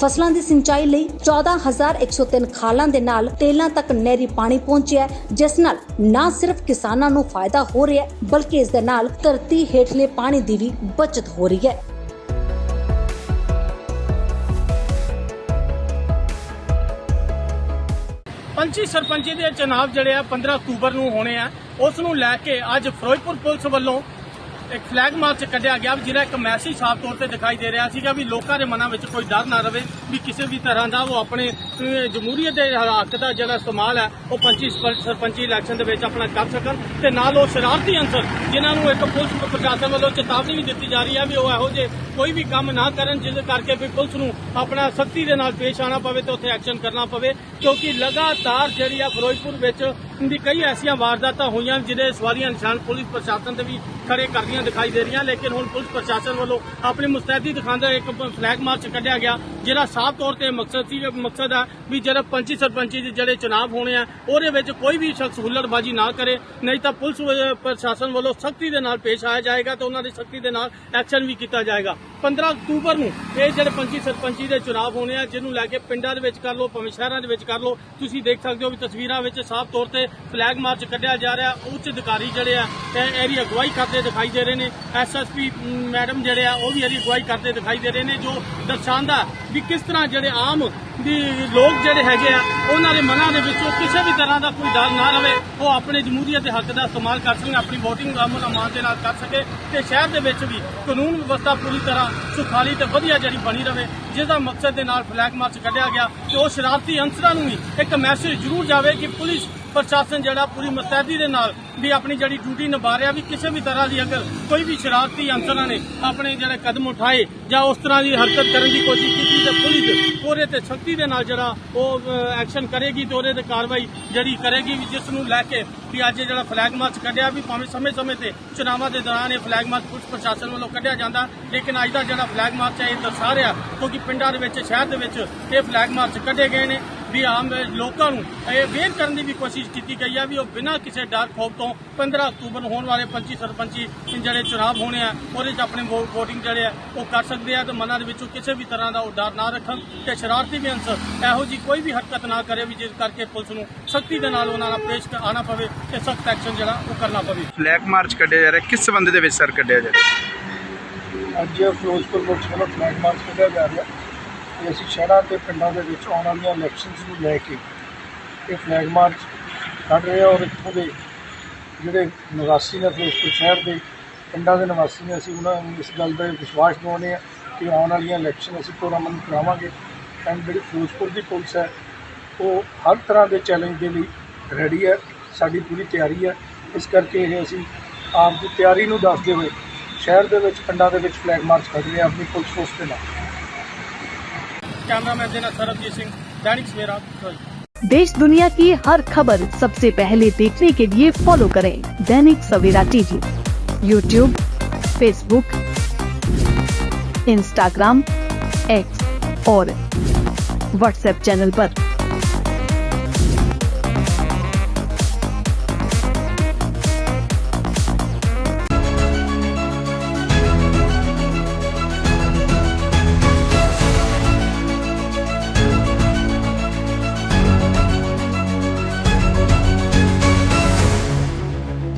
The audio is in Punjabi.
ਫਸਲਾਂ ਦੀ ਸਿੰਚਾਈ ਲਈ 14103 ਖਾਲਾਂ ਦੇ ਨਾਲ ਤੇਲਾਂ ਤੱਕ ਨਹਿਰੀ ਪਾਣੀ ਪਹੁੰਚਿਆ ਜਿਸ ਨਾਲ ਨਾ ਸਿਰਫ ਕਿਸਾਨਾਂ ਨੂੰ ਫਾਇਦਾ ਹੋ ਰਿਹਾ ਬਲਕਿ ਇਸ ਦੇ ਨਾਲ ਧਰਤੀ ਹੇਠਲੇ ਪਾਣੀ ਦੀ ਵੀ ਬਚਤ ਹੋ ਰਹੀ ਹੈ। ਪੰਚੀ ਸਰਪੰਚੀ ਦੇ ਚੁਣਾਵ ਜਿਹੜੇ ਆ 15 ਅਕਤੂਬਰ ਨੂੰ ਹੋਣੇ ਆ। ਉਸ ਨੂੰ ਲੈ ਕੇ ਅੱਜ ਫਿਰੋਜ਼ਪੁਰ ਪੁਲਿਸ ਵੱਲੋਂ ਇੱਕ ਫਲੈਗ ਮਾਰਚ ਕੱਢਿਆ ਗਿਆ ਜਿਹੜਾ ਇੱਕ ਮੈਸੇਜ ਸਾਫ਼ ਤੌਰ ਤੇ ਦਿਖਾਈ ਦੇ ਰਿਹਾ ਸੀਗਾ ਵੀ ਲੋਕਾਂ ਦੇ ਮਨਾਂ ਵਿੱਚ ਕੋਈ ਡਰ ਨਾ ਰਵੇ ਵੀ ਕਿਸੇ ਵੀ ਤਰ੍ਹਾਂ ਦਾ ਉਹ ਆਪਣੇ ਜਮਹੂਰੀਅਤ ਦੇ ਹੱਕ ਦਾ ਜਿਹੜਾ ਇਸਤੇਮਾਲ ਹੈ, ਉਹ ਪੰਚੀ ਸਰਪੰਚੀ ਇਲੈਕਸ਼ਨ ਦੇ ਵਿੱਚ ਆਪਣਾ ਕਰ ਸਕਣ ਤੇ ਨਾਲ ਉਹ ਸ਼ਰਾਰਤੀ ਅੰਸਰ ਜਿਨ੍ਹਾਂ ਨੂੰ ਇੱਕ ਪੁਲਿਸ ਪ੍ਰਸ਼ਾਸਨ ਵੱਲੋਂ ਚੇਤਾਵਨੀ ਵੀ ਦਿੱਤੀ ਜਾ ਰਹੀ ਹੈ ਵੀ ਉਹ ਇਹੋ ਜਿਹੇ ਕੋਈ ਵੀ ਕੰਮ ਨਾ ਕਰਨ ਜਿਸ ਕਰਕੇ ਵੀ ਪੁਲਿਸ ਨੂੰ ਆਪਣਾ ਸਖਤੀ ਦੇ ਨਾਲ ਪੇਸ਼ ਆਣਾ ਪਵੇ ਤੇ ਉੱਥੇ ਐਕਸ਼ਨ ਕਰਨਾ ਪਵੇ, ਕਿਉਂਕਿ ਲਗਾਤਾਰ ਜਿਹੜੀ ਆ ਫਿਰੋਜ਼ਪੁਰ ਵਿੱਚ ਦੀ ਕਈ ਐਸੀਆਂ ਵਾਰਦਾਤਾਂ ਹੋਈਆਂ ਜਿਹਦੇ ਸਵਾਲੀਆ ਨਿਸ਼ਾਨ ਪੁਲਿਸ ਪ੍ਰਸ਼ਾਸਨ ਤੇ ਵੀ ਖੜੇ ਕਰਦੀਆਂ ਦਿਖਾਈ ਦੇ ਰਹੀਆਂ, ਲੇਕਿਨ ਹੁਣ ਪੁਲਿਸ ਪ੍ਰਸ਼ਾਸਨ ਵੱਲੋਂ ਆਪਣੀ ਮੁਸਤੈਦੀ ਦਿਖਾਉਂਦਾ ਇੱਕ ਫਲੈਗ ਮਾਰਚ ਕੱਢਿਆ ਗਿਆ, ਜਿਹੜਾ ਸਾਫ਼ ਤੌਰ ਤੇ ਮਕਸਦ ਸੀ, ਮਕਸਦ ਹੈ ਵੀ ਜਿਹੜਾ ਪੰਚੀ ਸਰਪੰਚੀ ਦੇ ਜਿਹੜੇ ਚੁਣਾਵ ਹੋਣੇ ਆ, ਉਹਦੇ ਵਿੱਚ ਕੋਈ ਵੀ ਸ਼ਖਸ ਹੁੱਲੜਬਾਜ਼ੀ ਨਾ ਕਰੇ, ਨਹੀਂ ਤਾਂ ਪੁਲਿਸ ਪ੍ਰਸ਼ਾਸਨ ਵੱਲੋਂ ਸਖਤੀ ਦੇ ਨਾਲ ਪੇਸ਼ ਆਇਆ ਜਾਏਗਾ ਤੇ ਉਹਨਾਂ ਦੀ ਸਖਤੀ ਦੇ ਨਾਲ ਐਕਸ਼ਨ ਵੀ ਕੀਤਾ ਜਾਏਗਾ। 15 ਅਕਤੂਬਰ ਨੂੰ ਇਹ ਜਿਹੜੇ ਪੰਚੀ ਸਰਪੰਚੀ ਦੇ ਚੁਣਾਵ ਹੋਣੇ ਆ, ਜਿਹਨੂੰ ਲੈ ਕੇ ਪਿੰਡਾਂ ਦੇ ਵਿੱਚ ਕਰ ਲੋ ਭਾਵੇਂ ਸ਼ਹਿਰਾਂ ਦੇ ਵਿੱਚ ਕਰ ਲੋ ਤੁਸੀਂ ਦੇਖ ਸਕਦੇ ਹੋ ਵੀ ਤਸਵੀਰਾਂ ਵਿੱਚ ਸਾਫ਼ ਤੌਰ ਤੇ ਫਲੈਗ ਮਾਰਚ ਕੱਢਿਆ ਜਾ ਰਿਹਾ, ਉੱਚ ਅਧਿਕਾਰੀ ਜਿਹੜੇ ਆ, ਇਹ ਇਹਦੀ ਅਗਵਾਈ ਕਰਦੇ ਦਿਖਾਈ ਦੇ ਰਹੇ ਨੇ। ਐਸਐਸਪੀ ਮੈਡਮ ਜਿਹੜੇ ਆ, ਉਹ ਵੀ ਇਹਦੀ ਅਗਵਾਈ ਕਰਦੇ ਦਿਖਾਈ ਦੇ ਰਹੇ ਨੇ, ਜੋ ਦਰਸਾਉਂਦਾ ਵੀ ਕਿਸ ਤਰ੍ਹਾਂ ਜਿਹੜੇ ਆਮ ਦੀ ਲੋਕ ਜਿਹੜੇ ਹੈਗੇ ਆ, ਉਹਨਾਂ ਦੇ ਮਨਾਂ ਦੇ ਵਿੱਚੋਂ ਕਿਸੇ ਵੀ ਤਰ੍ਹਾਂ ਦਾ ਕੋਈ ਡਰ ਨਾ ਰਵੇ। ਉਹ ਆਪਣੇ ਜਮਹੂਰੀਅਤ ਦੇ ਹੱਕ ਦਾ ਇਸਤੇਮਾਲ ਕਰ ਸਕਣ, ਆਪਣੀ VOTING ਅਮਨ ਅਮਾਨ ਦੇ ਨਾਲ ਕਰ ਸਕੇ ਤੇ ਸ਼ਹਿਰ ਦੇ ਵਿੱਚ ਵੀ ਕਾਨੂੰਨ ਵਿਵਸਥਾ ਪੂਰੀ ਤਰ੍ਹਾਂ ਸੁਖਾਲੀ ਤੇ ਵਧੀਆ ਜਿਹੜੀ ਬਣੀ ਰਵੇ ਜਿਸ ਦਾ ਮਕਸਦ ਦੇ ਨਾਲ ਫਲੈਗ ਮਾਰਚ ਕੱਢਿਆ ਗਿਆ ਤੇ ਉਹ ਸ਼ਰਾਰਤੀ ਅੰਸਰਾਂ ਨੂੰ ਵੀ ਇੱਕ ਮੈਸੇਜ ਜ਼ਰੂਰ ਜਾਵੇ ਕਿ ਪੁਲਿਸ ਪ੍ਰਸ਼ਾਸਨ ਜਿਹੜਾ ਪੂਰੀ ਮੁਸਤੈਦੀ ਦੇ ਨਾਲ ਵੀ ਆਪਣੀ ਜਿਹੜੀ ਡਿਊਟੀ ਨਿਭਾ ਰਿਹਾ ਵੀ ਕਿਸੇ ਵੀ ਤਰ੍ਹਾਂ ਦੀ ਅਗਰ ਕੋਈ ਵੀ ਸ਼ਰਾਰਤੀ ਅੰਸਰਾਂ ਨੇ ਆਪਣੇ ਜਿਹੜੇ ਕਦਮ ਉਠਾਏ ਜਾਂ ਉਸ ਤਰ੍ਹਾਂ ਦੀ ਹਰਕਤ ਕਰਨ ਦੀ ਕੋਸ਼ਿਸ਼ ਕੀਤੀ ਤੇ ਪੁਲਿਸ ਪੂਰੇ ਤੇ ਸਖਤੀ ਦੇ ਨਾਲ ਜਿਹੜਾ ਉਹ ਐਕਸ਼ਨ ਕਰੇਗੀ ਤੇ ਉਹਦੇ ਤੇ ਕਾਰਵਾਈ ਜਿਹੜੀ ਕਰੇਗੀ ਵੀ ਜਿਸ ਨੂੰ ਲੈ ਕੇ ਵੀ ਅੱਜ ਜਿਹੜਾ ਫਲੈਗ ਮਾਰਚ ਕੱਢਿਆ ਵੀ ਭਾਵੇਂ ਸਮੇਂ-ਸਮੇਂ ਤੇ ਚੁਣਾਵਾਂ ਦੇ ਦੌਰਾਨ ਇਹ ਫਲੈਗ ਮਾਰਚ ਪੁਲਿਸ ਪ੍ਰਸ਼ਾਸਨ ਵੱਲੋਂ ਕੱਢਿਆ ਜਾਂਦਾ, ਲੇਕਿਨ ਅੱਜ ਦਾ ਜਿਹੜਾ ਫਲੈਗ ਮਾਰਚ ਹੈ ਇਹ ਦਰਸਾ ਰਿਹਾ ਕਿਉਂਕਿ ਪਿੰਡਾਂ ਦੇ ਵਿੱਚ, ਸ਼ਹਿਰ ਦੇ ਵਿੱਚ ਇਹ ਫਲੈਗ ਮਾਰਚ ਕੱਢੇ ਗਏ ਨੇ। ਵੀ ਆਮ ਲੋਕਾਂ ਨੂੰ ਇਹ ਵੇਰ ਕਰਨ ਦੀ ਵੀ ਕੋਸ਼ਿਸ਼ ਕੀਤੀ ਗਈ ਹੈ ਵੀ ਉਹ ਬਿਨਾਂ ਕਿਸੇ ਡਰ ਖੌਫ ਤੋਂ 15 ਅਕਤੂਬਰ ਨੂੰ ਹੋਣ ਵਾਲੇ ਪੰਚੀ ਸਰਪੰਚੀ ਜਿਹੜੇ ਚੁਣਾਵ ਹੋਣੇ ਆ ਉਹਦੇ 'ਚ ਆਪਣੇ ਵੋ- VOTING ਜਿਹੜੇ ਆ ਉਹ ਕਰ ਸਕਦੇ ਆ ਤੇ ਮਨਾਂ ਦੇ ਵਿੱਚੋਂ ਕਿਸੇ ਵੀ ਤਰ੍ਹਾਂ ਦਾ ਉਹ ਡਰ ਨਾ ਰੱਖਣ ਤੇ ਸ਼ਰਾਰਤੀ ਵੀ ਅੰਸਰ ਇਹੋ ਜੀ ਕੋਈ ਵੀ ਹਰਕਤ ਨਾ ਕਰੇ ਵੀ ਜਿਸ ਕਰਕੇ ਪੁਲਿਸ ਨੂੰ ਸਖਤੀ ਦੇ ਨਾਲ ਉਹਨਾਂ ਨਾਲ ਪੇਸ਼ ਆਣਾ ਪਵੇ ਤੇ ਸਖਤ ਐਕਸ਼ਨ ਜਿਹੜਾ ਉਹ ਕਰਨਾ ਪਵੇ। ਫਲੈਗ ਮਾਰਚ ਕੱਢਿਆ ਜਾ ਰਿਹਾ। ਕਿਸ ਸੰਬੰਧ ਦੇ ਵਿੱਚ ਸਰ ਕੱਢਿਆ ਜਾ ਰਿਹਾ? ਅੱਜ ਫਿਰੋਜ਼ਪੁਰ ਵੱਲੋਂ ਫਲੈਗ ਮਾਰਚ ਕੱਢਿਆ ਜਾ ਰਿਹਾ। ਕਿ ਅਸੀਂ ਸ਼ਹਿਰਾਂ ਤੇ ਪਿੰਡਾਂ ਦੇ ਵਿੱਚ ਆਉਣ ਵਾਲੀਆਂ ਇਲੈਕਸ਼ਨਸ ਨੂੰ ਲੈ ਕੇ ਇਹ ਫਲੈਗ ਮਾਰਚ ਕੱਢ ਰਹੇ ਹਾਂ ਔਰ ਇੱਥੋਂ ਦੇ ਜਿਹੜੇ ਨਿਵਾਸੀ ਨੇ ਫਿਰੋਜ਼ਪੁਰ ਸ਼ਹਿਰ ਦੇ ਪਿੰਡਾਂ ਦੇ ਨਿਵਾਸੀ ਨੇ, ਅਸੀਂ ਉਹਨਾਂ ਨੂੰ ਇਸ ਗੱਲ ਦਾ ਵਿਸ਼ਵਾਸ ਦਿਵਾਉਂਦੇ ਹਾਂ ਕਿ ਆਉਣ ਵਾਲੀਆਂ ਇਲੈਕਸ਼ਨ ਅਸੀਂ ਪੁਰਅਮਨ ਕਰਾਵਾਂਗੇ। ਐਂਡ ਜਿਹੜੀ ਫਿਰੋਜ਼ਪੁਰ ਦੀ ਪੁਲਿਸ ਹੈ, ਉਹ ਹਰ ਤਰ੍ਹਾਂ ਦੇ ਚੈਲੰਜ ਦੇ ਲਈ ਰੈਡੀ ਹੈ, ਸਾਡੀ ਪੂਰੀ ਤਿਆਰੀ ਹੈ। ਇਸ ਕਰਕੇ ਇਹ ਅਸੀਂ ਆਪ ਦੀ ਤਿਆਰੀ ਨੂੰ ਦੱਸਦੇ ਹੋਏ ਸ਼ਹਿਰ ਦੇ ਵਿੱਚ, ਪਿੰਡਾਂ ਦੇ ਵਿੱਚ ਫਲੈਗ ਮਾਰਚ ਕੱਢ ਰਹੇ ਹਾਂ, ਆਪਣੀ ਪੁਲਿਸ ਫੋਰਸ ਦੇ ਨਾਲ। कैमरामैन देना सरबजीत सिंह, दैनिक सवेरा देश दुनिया की हर खबर सबसे पहले देखने के लिए फॉलो करें Dainik Savera TV YouTube Facebook Instagram X और व्हाट्सएप चैनल पर।